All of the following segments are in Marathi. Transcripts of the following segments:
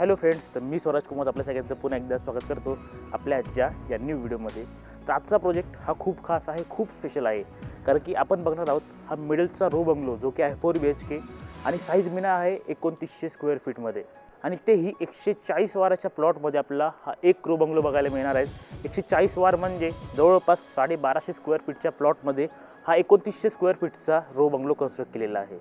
हॅलो फ्रेंड्स तर मी स्वराज कुमार आपल्या सगळ्यांचं पुन्हा एकदा स्वागत करतो आपल्या आजच्या या न्यू व्हिडिओमध्ये तर आजचा प्रोजेक्ट हा खूप खास आहे खूप स्पेशल आहे. कारण की आपण बघणार आहोत हा मिडलचा रो बंगलो जो की आहे फोर बी एच के आणि साईज मिना आहे एकोणतीसशे स्क्वेअर फीटमध्ये आणि तेही एकशे चाळीस वाराच्या प्लॉटमध्ये आपल्याला हा एक रो बंगलो बघायला मिळणार आहे. एकशे चाळीस वार म्हणजे जवळपास साडेबाराशे स्क्वेअर फीटच्या प्लॉटमध्ये हा एकोणतीसशे स्क्वेअर फीटचा रो बंगलो कन्स्ट्रक्ट केलेला आहे.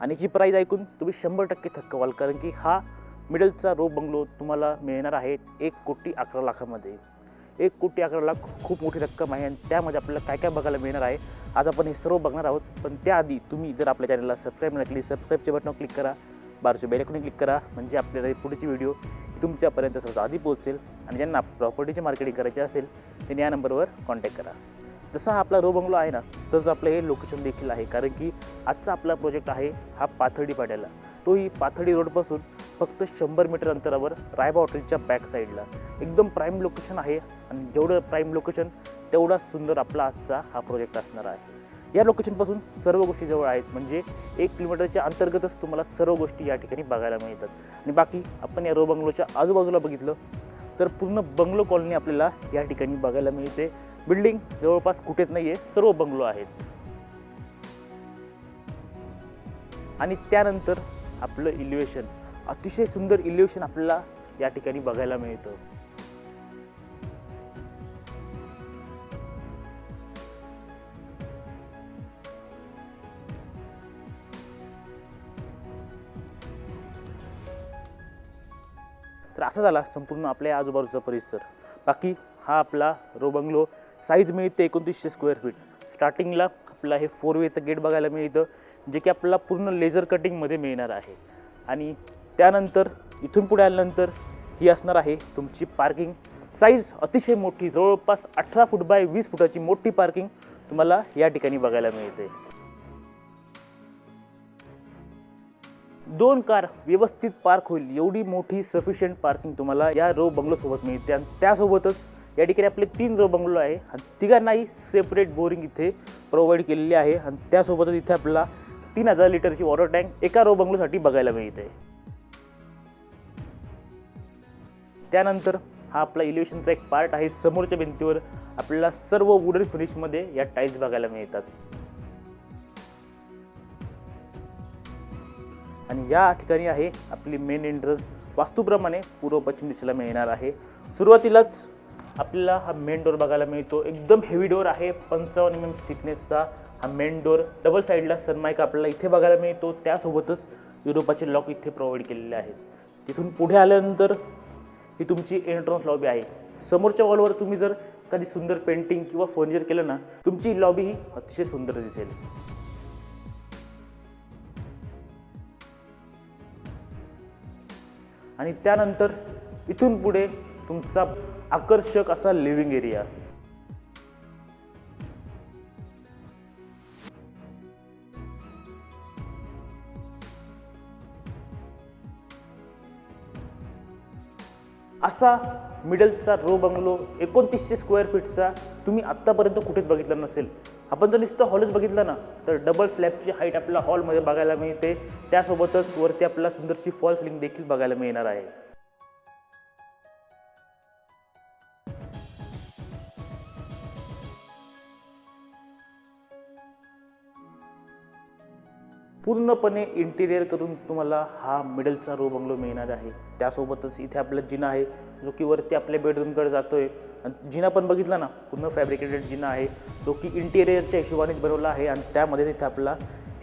आणि जी प्राईज ऐकून तुम्ही शंभर टक्के थक्क व्हाल कारण की हा मिडलचा रो बंगलो तुम्हाला मिळणार आहे एक कोटी अकरा लाखामध्ये. एक कोटी अकरा लाख खूप मोठी रक्कम आहे आणि त्यामध्ये आपल्याला काय काय बघायला मिळणार आहे? आज आपण हे सर्व बघणार आहोत पण त्याआधी तुम्ही जर आपल्या चॅनलला सबस्क्राईब नाही केली सबस्क्राईबच्या बटनावर क्लिक करा बारशे बेलकडून क्लिक करा म्हणजे आपल्याला पुढची व्हिडिओ तुमच्यापर्यंत सर्वात आधी पोहोचेल आणि ज्यांना प्रॉपर्टीची मार्केटिंग करायची असेल त्यांनी या नंबरवर कॉन्टॅक्ट करा. जसा हा आपला रो बंगलो आहे ना तसं आपलं हे लोकेशन देखील आहे कारण की आजचा आपला प्रोजेक्ट आहे हा पाथर्डी पाड्याला. तोही पाथर्डी रोडपासून फक्त शंभर मीटर अंतरावर रायबा हॉटेलच्या बॅक साईडला एकदम प्राईम लोकेशन आहे आणि जेवढं प्राईम लोकेशन तेवढा सुंदर आपला आजचा हा प्रोजेक्ट असणार आहे. या लोकेशनपासून सर्व गोष्टी जवळ आहेत. म्हणजे एक किलोमीटरच्या अंतर्गतच तुम्हाला सर्व गोष्टी या ठिकाणी बघायला मिळतात. आणि बाकी आपण या रो बंगलोच्या आजूबाजूला बघितलं तर पूर्ण बंगलो कॉलनी आपल्याला या ठिकाणी बघायला मिळते. बिल्डिंग जवळपास कुठेच नाही आहे सर्व बंगलो आहेत. आणि त्यानंतर आपलं इलिव्हेशन अतिशय सुंदर इल्युशन आपल्याला या ठिकाणी बघायला मिळतं. तर असा झाला संपूर्ण आपल्या आजूबाजूचा परिसर. बाकी हा आपला रो बंगलो साईज मिळते एकोणतीसशे स्क्वेअर फीट स्टार्टिंगला आपला हे फोर वेचं गेट बघायला मिळतं जे की आपल्याला पूर्ण लेझर कटिंगमध्ये मिळणार आहे. आणि त्यानंतर इथून पुढे आल्यानंतर ही असणार आहे तुमची पार्किंग साईज अतिशय मोठी जवळपास अठरा फूट बाय वीस फुटाची मोठी पार्किंग तुम्हाला या ठिकाणी बघायला मिळते. दोन कार व्यवस्थित पार्क होईल एवढी मोठी सफिशियंट पार्किंग तुम्हाला या रो बंगलो सोबत मिळते. आणि त्यासोबतच या ठिकाणी आपले तीन रो बंगलो आहे. आणि तिघांनाही सेपरेट बोरिंग इथे प्रोव्हाइड केलेली आहे. आणि त्यासोबतच इथे आपला तीन हजार लिटरची वॉटर टँक एका रो बंगलोसाठी बघायला मिळते. त्यानंतर हा आपला इलिव्हेशनचा एक पार्ट आहे. समोरच्या भिंतीवर आपल्याला सर्व वुडन फिनिशमध्ये या टाईल्स बघायला मिळतात. आणि या ठिकाणी आहे आपली मेन एंट्रन्स वास्तूप्रमाणे पूर्व पश्चिम दिशेला मिळणार आहे. सुरुवातीलाच आपल्याला हा मेन डोर बघायला मिळतो. एकदम हेवी डोर आहे. पंचावन्न एम एम थिकनेसचा हा मेन डोर डबल साईडला सनमाईक आपल्याला इथे बघायला मिळतो. त्यासोबतच युरोपाचे लॉक इथे प्रोव्हाइड केलेले आहेत. तिथून पुढे आल्यानंतर ही तुमची एंट्रन्स लॉबी आहे. समोरच्या वॉलवर तुम्ही जर कधी सुंदर पेंटिंग किंवा फर्निचर केलं ना तुमची लॉबी ही अतिशय सुंदर दिसेल. आणि त्यानंतर इथून पुढे तुमचा आकर्षक असा लिव्हिंग एरिया असा मिडलचा रो बंगलो एकोणतीसशे स्क्वेअर फीटचा तुम्ही आत्तापर्यंत कुठेच बघितला नसेल. आपण जर नुसतं हॉलच बघितलं ना तर डबल स्लॅबची हाईट आपल्याला हॉलमध्ये बघायला मिळते. त्यासोबतच वरती आपल्याला सुंदरशी फॉल सिलिंग देखील बघायला मिळणार आहे. पूर्णपणे इंटिरियर करून तुम्हाला हा मिडलचा रो बंगलो मिळणार आहे. त्यासोबतच इथे आपला जिना आहे जो की वरती आपल्या बेडरूमकडे जातो आणि जिना पण बघितला ना पूर्ण फॅब्रिकेटेड जिना आहे जो की इंटिरियरच्या हिशोबानेच बनवला आहे आणि त्यामध्ये तिथे आपला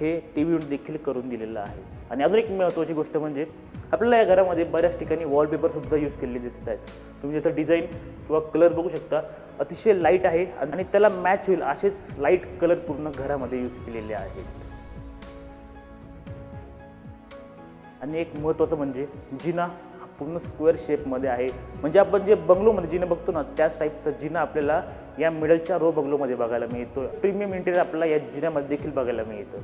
हे टी व्ही देखील करून दिलेलं आहे. आणि अजून एक महत्त्वाची गोष्ट म्हणजे आपल्याला या घरामध्ये बऱ्याच ठिकाणी वॉलपेपरसुद्धा यूज केलेले दिसत आहेत. तुम्ही त्याचं डिझाईन किंवा कलर बघू शकता अतिशय लाइट आहे आणि त्याला मॅच होईल असेच लाइट कलर पूर्ण घरामध्ये यूज केलेले आहेत. आणि एक महत्त्वाचं म्हणजे जिना हा पूर्ण स्क्वेअर शेपमध्ये आहे. म्हणजे आपण जे बंगलोमध्ये जिना बघतो ना त्याच टाईपचा जिना आपल्याला या मिडलच्या रो बंगलोमध्ये बघायला मिळतो. प्रीमियम इंटेरियर आपल्याला या जिन्यामध्ये देखील बघायला मिळतं.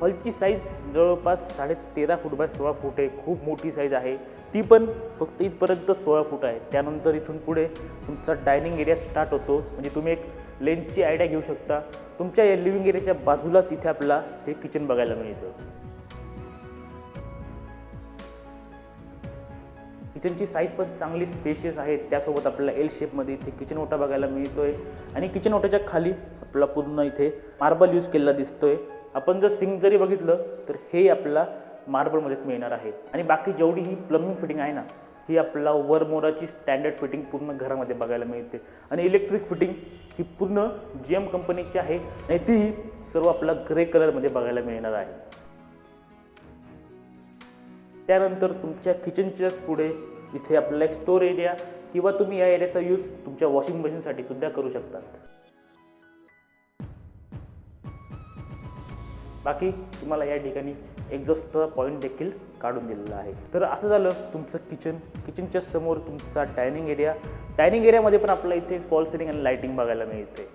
हॉलची साईज जवळपास साडे तेरा फूट बाय सोळा फूट आहे खूप मोठी साईज आहे. ती पण फक्त इथपर्यंत सोळा फूट आहे. त्यानंतर इथून पुढे तुमचा डायनिंग एरिया स्टार्ट होतो. म्हणजे तुम्ही एक लेन्थची आयडिया घेऊ शकता. तुमच्या या लिव्हिंग एरियाच्या बाजूलाच इथे आपला हे किचन बघायला मिळतं. किचनची साईज पण चांगली स्पेशियस आहे. त्यासोबत आपल्याला एल शेपमध्ये इथे किचन ओटा बघायला मिळतोय. आणि किचन ओट्याच्या खाली आपला पूर्ण इथे मार्बल यूज केलेला दिसतोय. आपण जर सिंक जरी बघितलं तर हे आपला मार्बलमध्ये मिळणार आहे. आणि बाकी जेवढी ही प्लम्बिंग फिटिंग आहे ना ही आपल्याला वरमोराची स्टँडर्ड फिटिंग पूर्ण घरामध्ये बघायला मिळते. आणि इलेक्ट्रिक फिटिंग ही पूर्ण जी एम कंपनीची आहे. आणि ती सर्व आपल्याला ग्रे कलरमध्ये बघायला मिळणार आहे. त्यानंतर तुमच्या किचनच्याच पुढे इथे आपल्याला एक स्टोर एरिया किंवा तुम्ही या एरियाचा यूज तुमच्या वॉशिंग मशीनसाठी सुद्धा करू शकतात. बाकी तुम्हाला या ठिकाणी एक्झॉस्टचा पॉईंट देखील काढून दिलेला आहे. तर असं झालं तुमचं किचन किचनच्या समोर तुमचा डायनिंग एरिया डायनिंग एरियामध्ये पण आपल्याला इथे फॉल सिलिंग आणि लाईटिंग बघायला मिळते.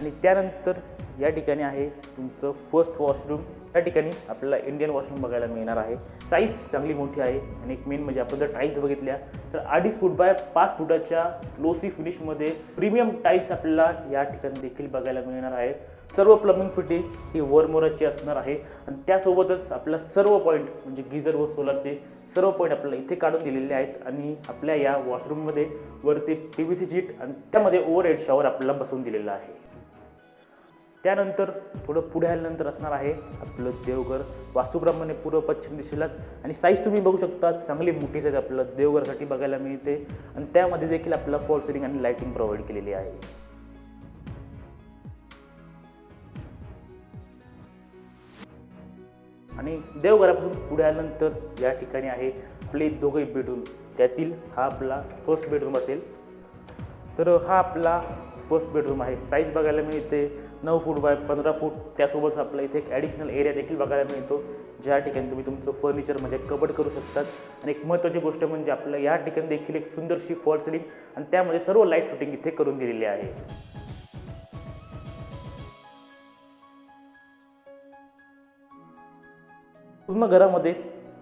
आणि त्यानंतर या ठिकाणी आहे तुमचं फर्स्ट वॉशरूम या ठिकाणी आपल्याला इंडियन वॉशरूम बघायला मिळणार आहे. साईज चांगली मोठी आहे आणि एक मेन म्हणजे आपण जर टाईल्स बघितल्या तर अडीच फूट बाय पाच फुटाच्या लोसी फिनिशमध्ये प्रीमियम टाईल्स आपल्याला या ठिकाणी देखील बघायला मिळणार आहे सर्व प्लंबिंग फिटिंग ही वरमोराची असणार आहे. आणि त्यासोबतच आपला सर्व पॉईंट म्हणजे गिझर व सोलरचे सर्व पॉईंट आपल्याला इथे काढून दिलेले आहेत. आणि आपल्या या वॉशरूममध्ये वरती पी व्ही सी शीट आणि त्यामध्ये ओव्हर हेड शॉवर आपल्याला बसवून दिलेलं आहे. त्यानंतर थोडं पुढे आल्यानंतर असणार आहे आपलं देवघर. वास्तूप्रमाणे पूर्व पश्चिम दिशेलाच. आणि साईज तुम्ही बघू शकता चांगली मोठी साईज आपलं. देवघरसाठी बघायला मिळते. आणि त्यामध्ये देखील आपल्याला फॉल सिलिंग आणि लाईटिंग प्रोव्हाइड केलेली आहे. आणि देवघरापासून पुढे आल्यानंतर या ठिकाणी आहे आपले दोघंही बेडरूम त्यातील हा आपला फर्स्ट बेडरूम असेल. तर हा आपला फर्स्ट बेडरूम आहे. साईज बघायला मिळते. नऊ फूट बाय पंधरा फूट त्यासोबत आपला इथे एक ॲडिशनल एरिया देखील बघायला मिळतो ज्या ठिकाणी तुम्ही तुमचं फर्निचर म्हणजे कबड करू शकतात. आणि एक महत्त्वाची गोष्ट म्हणजे आपलं या ठिकाणी देखील एक सुंदरशी फॉल सिलिंग आणि त्यामध्ये सर्व लाइट फिटिंग इथे करून दिलेली आहे. पूर्ण घरामध्ये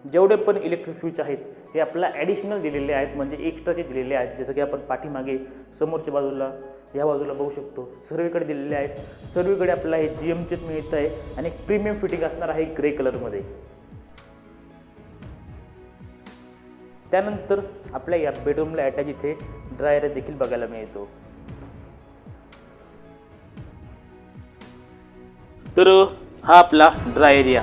जेवढे पण इलेक्ट्रिक स्विच आहेत हे आपल्याला ॲडिशनल दिलेले आहेत म्हणजे एक्स्ट्राचे दिलेले आहेत जसं की आपण पाठीमागे समोरच्या बाजूला या बाजूला बघू शकतो सर्वीकडे दिलेले आहेत. सर्वीकडे आपल्याला हे जी एमचेच मिळत आहे आणि एक प्रीमियम फिटिंग असणार आहे ग्रे कलरमध्ये त्यानंतर आपल्या या बेडरूमला अटॅच इथे ड्रायर देखील बघायला मिळतो. तर हा आपला ड्राय एरिया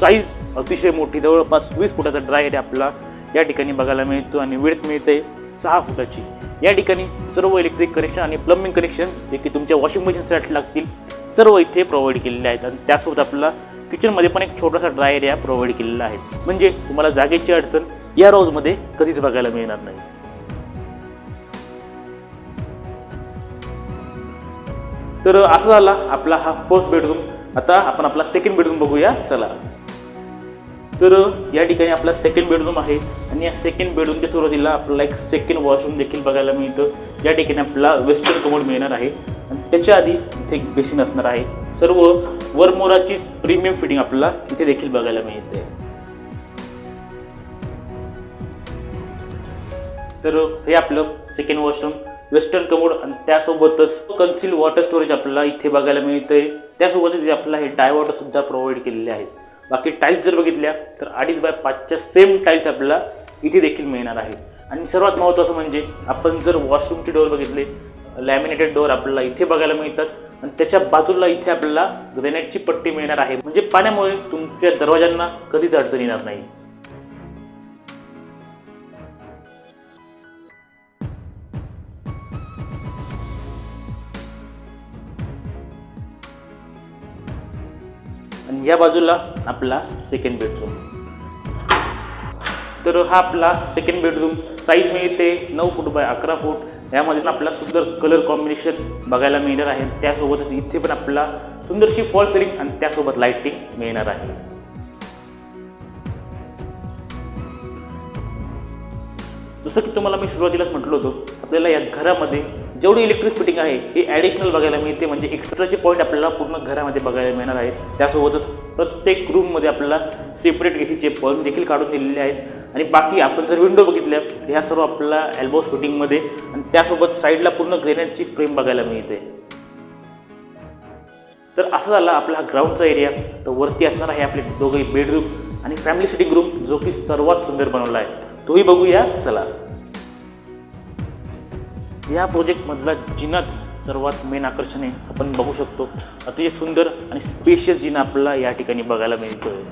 साईज अतिशय मोठी जवळपास वीस फुटाचा ड्राय एरिया आपला. या ठिकाणी बघायला मिळतो आणि वेळेत मिळते सहा फुटाची. या ठिकाणी सर्व इलेक्ट्रिक कनेक्शन आणि प्लंबिंग कनेक्शन जे की तुमच्या वॉशिंग मशीनसाठी लागतील सर्व इथे प्रोव्हाइड केलेले आहेत. आणि त्यासोबत आपला किचनमध्ये पण एक छोटासा ड्राय एरिया प्रोव्हाइड केलेला आहे. म्हणजे तुम्हाला जागेची अडचण या रोजमध्ये कधीच बघायला मिळणार नाही. तर असं झाला आपला हा फर्स्ट बेडरूम आता आपण आपला सेकंड बेडरूम बघूया. चला. तर या ठिकाणी आपला सेकंड बेडरूम आहे. आणि या सेकंड बेडरूमच्या सुरुवातीला आपल्याला एक सेकंड वॉशरूम देखील बघायला मिळतं. या ठिकाणी आपला वेस्टर्न कमोड मिळणार आहे. आणि त्याच्या आधी इथे एक बेसिन असणार आहे. सर्व वरमोराची प्रीमियम फिटिंग आपल्याला इथे देखील बघायला मिळते. तर हे आपलं सेकंड वॉशरूम वेस्टर्न कमोड आणि त्यासोबतच कन्सिल वॉटर स्टोरेज आपल्याला इथे बघायला मिळते त्यासोबतच आपल्याला हे डाय वॉटर सुद्धा प्रोव्हाइड केलेले आहेत. बाकी टाईल्स जर बघितल्या तर अडीच बाय पाचच्या सेम टाईल्स आपल्याला इथे देखील मिळणार आहे आणि सर्वात महत्त्वाचं म्हणजे आपण जर वॉशरूमचे डोअर बघितले लॅमिनेटेड डोअर आपल्याला इथे बघायला मिळतात. आणि त्याच्या बाजूला इथे आपल्याला ग्रेनाईटची पट्टी मिळणार आहे. म्हणजे पाण्यामुळे तुमच्या दरवाजांना कधीच अडचण येणार नाही. या बाजूला आपला सेकंड बेडरूम तर हा आपला सेकंड बेडरूम साईज मिळते नऊ फूट बाय अकरा फूट. यामध्ये आपला आपल्याला सुंदर कलर कॉम्बिनेशन बघायला मिळणार आहे. त्यासोबतच इथे पण आपला सुंदरशी फॉल सिलिंग आणि त्यासोबत लाईटिंग मिळणार आहे. जसं की तुम्हाला मी सुरुवातीलाच म्हटलं होतं आपल्याला या घरामध्ये जेवढी इलेक्ट्रिक फिटिंग आहे हे ॲडिशनल बघायला मिळते. म्हणजे एक्स्ट्राचे पॉईंट आपल्याला पूर्ण घरामध्ये बघायला मिळणार आहेत. त्यासोबतच प्रत्येक रूममध्ये आपल्याला सेपरेट एसीचे पॉईंट देखील काढून दिलेले आहेत. आणि बाकी आपण जर विंडो बघितल्या तर ह्या सर्व आपल्याला एल्बोस फिटिंगमध्ये आणि त्यासोबत साईडला पूर्ण ग्रेनाईटची फ्रेम बघायला मिळते. तर असं झाला आपला हा ग्राउंडचा एरिया तर वरती असणार आहे आपले दोघे बेडरूम आणि फॅमिली सिटिंग रूम जो की सर्वात सुंदर बनवला आहे. तोही बघूया. चला. या प्रोजेक्टमधला जिनात सर्वात मेन आकर्षण आहे. आपण बघू शकतो. अतिशय सुंदर आणि स्पेशियस जिना आपल्याला या ठिकाणी बघायला मिळतोय.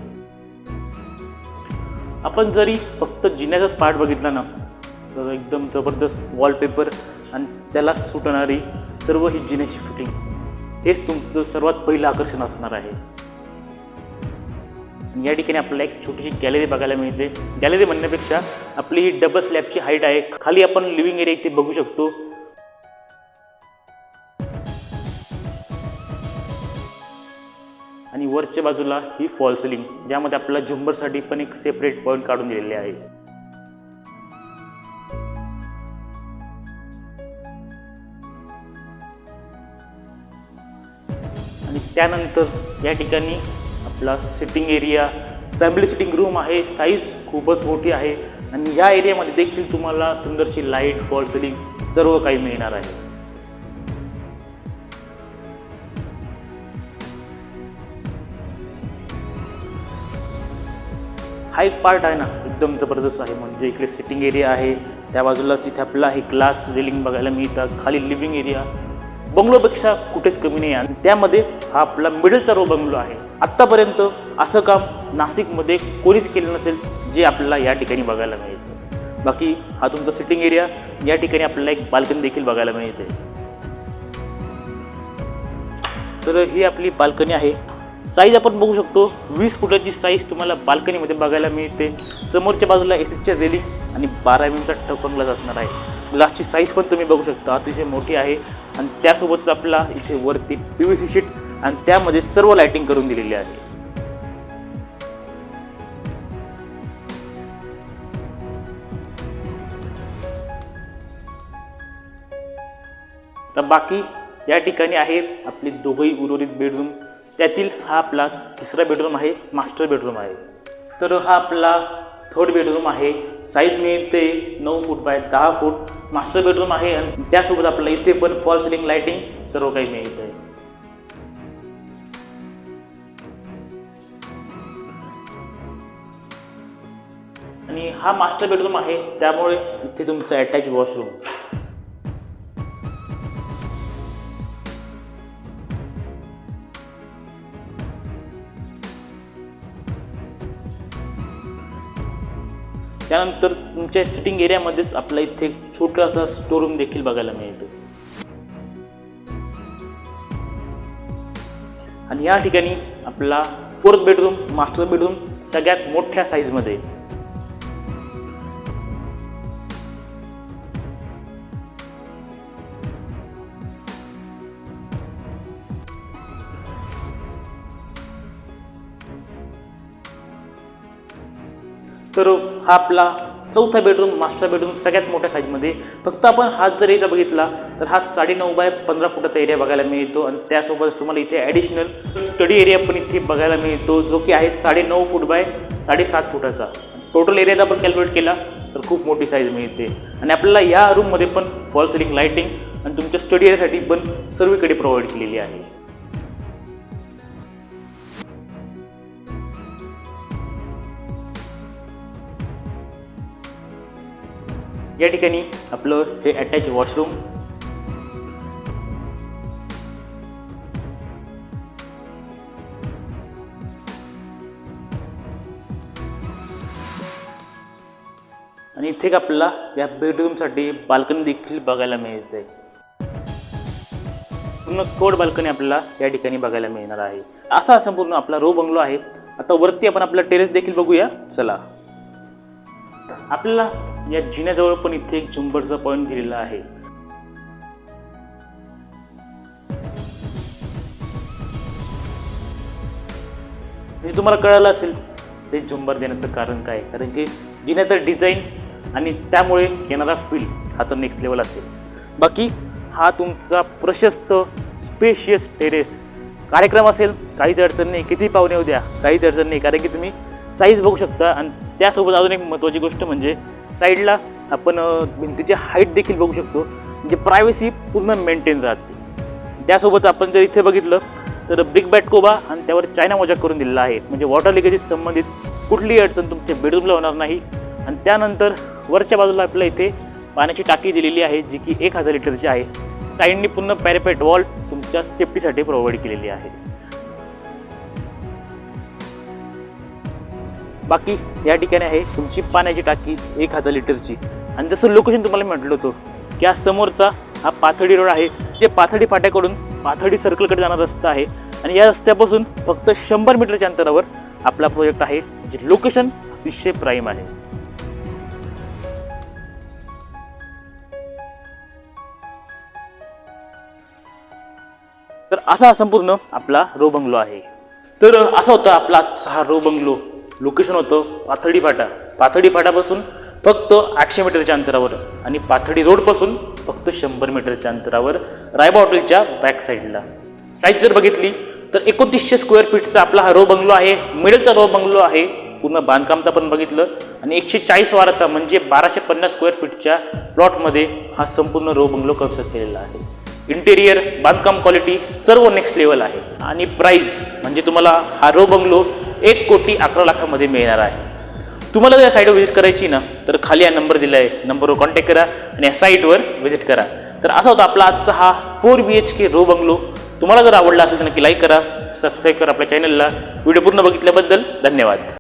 आपण जरी फक्त जिन्याचाच पार्ट बघितला ना तर एकदम जबरदस्त वॉलपेपर आणि त्याला सुटणारी सर्व ही जिन्याची फिटिंग हेच तुमचं सर्वात पहिलं आकर्षण असणार आहे. या ठिकाणी आपल्याला एक छोटीशी गॅलरी बघायला मिळते. गॅलरी म्हणण्यापेक्षा आपली ही डबल स्लॅबची हाईट आहे. खाली आपण लिव्हिंग एरिया इथे बघू शकतो. आणि वरच्या बाजूला ही फॉल सिलिंग ज्यामध्ये आपल्याला झुंबरसाठी पण एक सेपरेट पॉईंट काढून दिलेले आहे. आणि त्यानंतर या ठिकाणी आपला sitting area family sitting room आहे. साईज खूपच मोठी आहे. आणि या एरियामध्ये देखील तुम्हाला सुंदरशी लाइट फॉल सिलिंग सर्व काही मिळणार आहे. हा एक पार्ट आहे ना एकदम जबरदस्त आहे. म्हणजे इकडे सिटिंग एरिया आहे त्या बाजूला तिथे आपल्याला हे ग्लास रेलिंग बघायला मिळतात खाली लिव्हिंग एरिया बंगलोपेक्षा कुठेच कमी नाही आणि त्यामध्ये हा आपला मिडलचा रो बंगलो आहे. आत्तापर्यंत असं काम नाशिकमध्ये कोणीच केलं नसेल जे आपल्याला या ठिकाणी बघायला मिळतं. बाकी हा तुमचा सिटिंग एरिया या ठिकाणी आपल्याला एक बाल्कनी देखील बघायला मिळते. तर ही आपली बाल्कनी आहे. साईज आपण बघू शकतो. वीस फुटाची साईज तुम्हाला बाल्कनीमध्ये बघायला मिळते. समोरच्या बाजूला एसीच्या रेलिंग आणि बारा एमचा टपन असणार आहे. ग्लासची साईज पण तुम्ही बघू शकता. अतिशय मोठी आहे. आणि त्यासोबतच आपला इथे वरती पी व्ही सी शीट आणि त्यामध्ये सर्व लायटिंग करून दिलेली आहे. तर बाकी या ठिकाणी आहेत आपली दोघंही उर्वरित बेडरूम त्यातील हा आपला तिसरा बेडरूम आहे मास्टर बेडरूम आहे. तर हा आपला थर्ड बेडरूम आहे. साईज मिळते नऊ फूट बाय दहा फूट मास्टर बेडरूम आहे आणि त्यासोबत आपल्याला इथे पण फॉल सिलिंग लाईटिंग सर्व काही मिळत आहे आणि हा मास्टर बेडरूम आहे त्यामुळे इथे तुमचं अटॅच वॉशरूम त्यानंतर तुमच्या सिटिंग एरियामध्येच आपला इथे छोटासा स्टोरूम देखील बघायला मिळतो. आणि या ठिकाणी आपला फोर्थ बेडरूम मास्टर बेडरूम सगळ्यात मोठ्या साईजमध्ये तर हा आपला चौथा बेडरूम मास्टर बेडरूम सगळ्यात मोठ्या साईजमध्ये फक्त आपण हा जर एरिया बघितला तर हा साडेनऊ बाय पंधरा फुटाचा एरिया बघायला मिळतो आणि त्यासोबत तुम्हाला इथे ॲडिशनल स्टडी एरिया पण इथे बघायला मिळतो जो की आहे साडेनऊ फूट बाय साडेसात फुटाचा. टोटल एरियाचा आपण कॅल्क्युलेट केला तर खूप मोठी साईज मिळते. आणि आपल्याला या रूममध्ये पण फॉल सिलिंग लाईटिंग आणि तुमच्या स्टडी एरियासाठी पण सर्वीकडे प्रोव्हाइड केलेली आहे. या ठिकाणी आपलं हे अटॅच वॉशरूम आणि इथे आपल्याला या बेडरूमसाठी बाल्कनी देखील बघायला मिळते पूर्ण कोड बाल्कनी आपल्याला या ठिकाणी बघायला मिळणार आहे. असा संपूर्ण आपला रो बंगलो आहे. आता वरती आपण आपला टेरेस देखील बघूया. चला. आपल्याला या जिन्याजवळ पण इथे एक झुंबरचा पॉईंट दिलेला आहे. हे तुम्हाला कळालं असेल ते झुंबर देण्याचं कारण काय? कारण की जिन्याचं डिझाईन आणि त्यामुळे येणारा फील हा तर नेक्स्ट लेवल असेल. बाकी हा तुमचा प्रशस्त स्पेशियस टेरेस कार्यक्रम असेल काहीच अडचण नाही. किती पाहुणे उद्या द्या काहीच अडचण नाही. कारण की तुम्ही साईज बघू शकता आणि त्यासोबत अजून एक महत्त्वाची गोष्ट म्हणजे साईडला आपण भिंतीची हाईट देखील बघू शकतो. म्हणजे प्रायव्हसी पूर्ण मेंटेन राहते. त्यासोबत आपण जर इथे बघितलं तर बिग बॅट कोबा आणि त्यावर चायना मोजा करून दिलेला आहे. म्हणजे वॉटर लिकेजशी संबंधित कुठलीही अडचण तुमच्या बेडरूमला होणार नाही. आणि त्यानंतर वरच्या बाजूला आपल्या इथे पाण्याची टाकी दिलेली आहे जी की एक हजार लिटरची आहे. साईडनी पूर्ण पॅरेपेट वॉल तुमच्या सेफ्टीसाठी प्रोव्हाइड केलेली आहे. बाकी या ठिकाणी आहे तुमची पाण्याची टाकी एक हजार लिटरची. आणि जसं लोकेशन तुम्हाला म्हटलं होतं की आज समोरचा हा पाथडी रोड आहे जे पाथडी फाट्याकडून पाथडी सर्कलकडे जाणारा रस्ता आहे. आणि या रस्त्यापासून फक्त शंभर मीटरच्या अंतरावर आपला प्रोजेक्ट आहे जे लोकेशन अतिशय प्राईम आहे. तर असा संपूर्ण आपला रो बंगलो आहे. तर असा होता आपला आजचा हा रो बंगलो लोकेशन होतं पाथडी फाटा. पाथडी फाटापासून फक्त आठशे मीटरच्या अंतरावर आणि पाथडी रोडपासून फक्त शंभर मीटरच्या अंतरावर रायबा हॉटेलच्या बॅक साईडला साईज जर बघितली तर एकोणतीसशे स्क्वेअर फीटचा आपला हा रो बंगलो आहे. मिडलचा रो बंगलो आहे. पूर्ण बांधकामचा पण बघितलं. आणि एकशे चाळीस वारता म्हणजे बाराशे पन्नास स्क्वेअर फीटच्या प्लॉटमध्ये हा संपूर्ण रो बंगलो कन्स्ट्रक्ट केलेला आहे. इंटेरियर बांधकाम क्वालिटी सर्व नेक्स्ट लेवल आहे. आणि प्राईज म्हणजे तुम्हाला हा रो बंगलो एक कोटी अकरा लाखामध्ये मिळणार आहे. तुम्हाला जर या साईटवर व्हिजिट करायची ना तर खाली हा नंबर दिला आहे नंबरवर कॉन्टॅक्ट करा आणि या साईटवर व्हिजिट करा. तर असा होता आपला आजचा हा four B H K row bungalow तुम्हाला जर आवडला असेल तर नक्की लाईक करा सबस्क्राईब करा आपल्या चॅनलला व्हिडिओ पूर्ण बघितल्याबद्दल धन्यवाद.